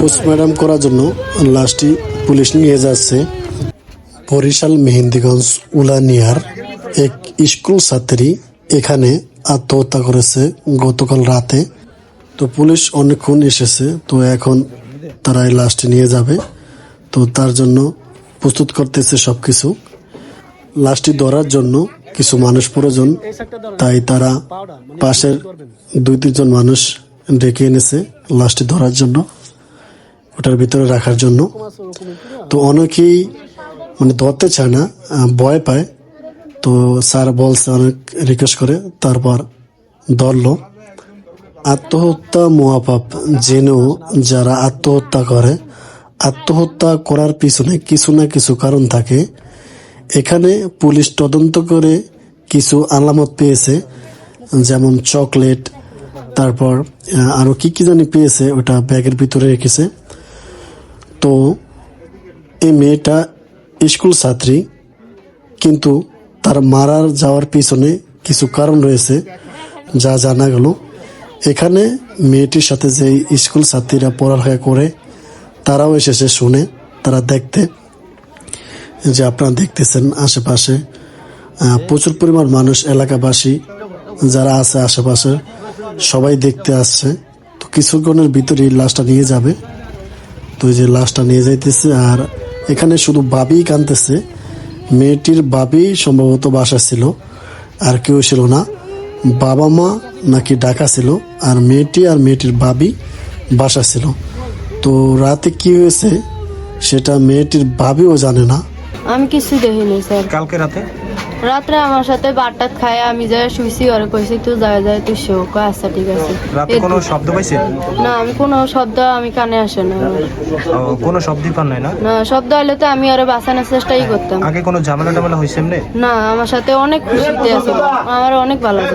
Post-mortem করার জন্য লাশটি পুলিশ নিয়ে যাচ্ছে। বরিশাল মেহেন্দিগঞ্জ উলানিয়ার এক স্কুল ছাত্রী এখানে আত্মহত্যা করেছে গতকাল রাতে। তো পুলিশ অনেকক্ষণ এসেছে, তো এখন তারা এই লাশটি নিয়ে যাবে। তো তার জন্য প্রস্তুত করতেছে সবকিছু। লাশটি ধরার জন্য কিছু মানুষ প্রয়োজন, তাই তারা পাশের দুই তিনজন মানুষ ডেকে এনেছে লাশটি ধরার জন্য, ওটার ভিতরে রাখার জন্য। তো অনেকেই মানে ধরতে চায় না ভয় পায়। তো স্যার বলছে, অনেক রিকোয়েস্ট করে, তারপর ধরলো। আত্মহত্যা মহাপাপ, জেনেও যারা আত্মহত্যা করে, আত্মহত্যা করার পিছনে কিছু না কিছু কারণ থাকে। এখানে পুলিশ তদন্ত করে কিছু আলামত পেয়েছে, যেমন চকলেট তারপর আহ, আরও কি কি জানি পেয়েছে ওটা ব্যাগের ভিতরে রেখেছে। তো এই মেয়েটা স্কুল ছাত্রী কিন্তু তার মারার যাওয়ার পিছনে কিছু কারণ রয়েছে যা জানা গেল। এখানে মেয়েটির সাথে যে স্কুল ছাত্রীরা পড়ালেখা করে তারাও এসেছে শুনে তারা দেখতে যে আপনারা দেখতেছেন আশেপাশে। প্রচুর পরিমাণ মানুষ এলাকাবাসী যারা আছে আশেপাশে সবাই দেখতে আসছে। তো কিছুক্ষণের ভিতরেই লাশটা নিয়ে যাবে। তো যে লাশটা নিয়ে যাইতেছে, আর এখানে শুধু বাবি কানতেছে মেয়েটির বাবি সম্ভবত বাসা ছিল, আর কেউ ছিল না। বাবা মা নাকি ডাকা ছিল, আর মেয়েটি আর মেয়েটির বাবি বাসা ছিল। তো রাতে কি হয়েছে সেটা মেয়েটির বাবিও জানে না। আমি কিছু দেখিনি স্যার। কালকে রাতে? রাত্রে আমার সাথে বারটাত খায় আমি যাই শুইছি আর কইছি তুই যায় যায় তুই শো কয় আচ্ছা ঠিক আছে। রাতে কোনো শব্দ পাইছেন না আমি কোনো শব্দ আমি কানে আসে না। কোনো শব্দই পান নাই না? না শব্দ হলে তো আমি আরও বাঁচানোর চেষ্টাই করতাম। আগে কোনো ঝামেলা টামেলা এমনি? না আমার সাথে অনেক খুশিতে আছে আমার অনেক ভালো লাগে।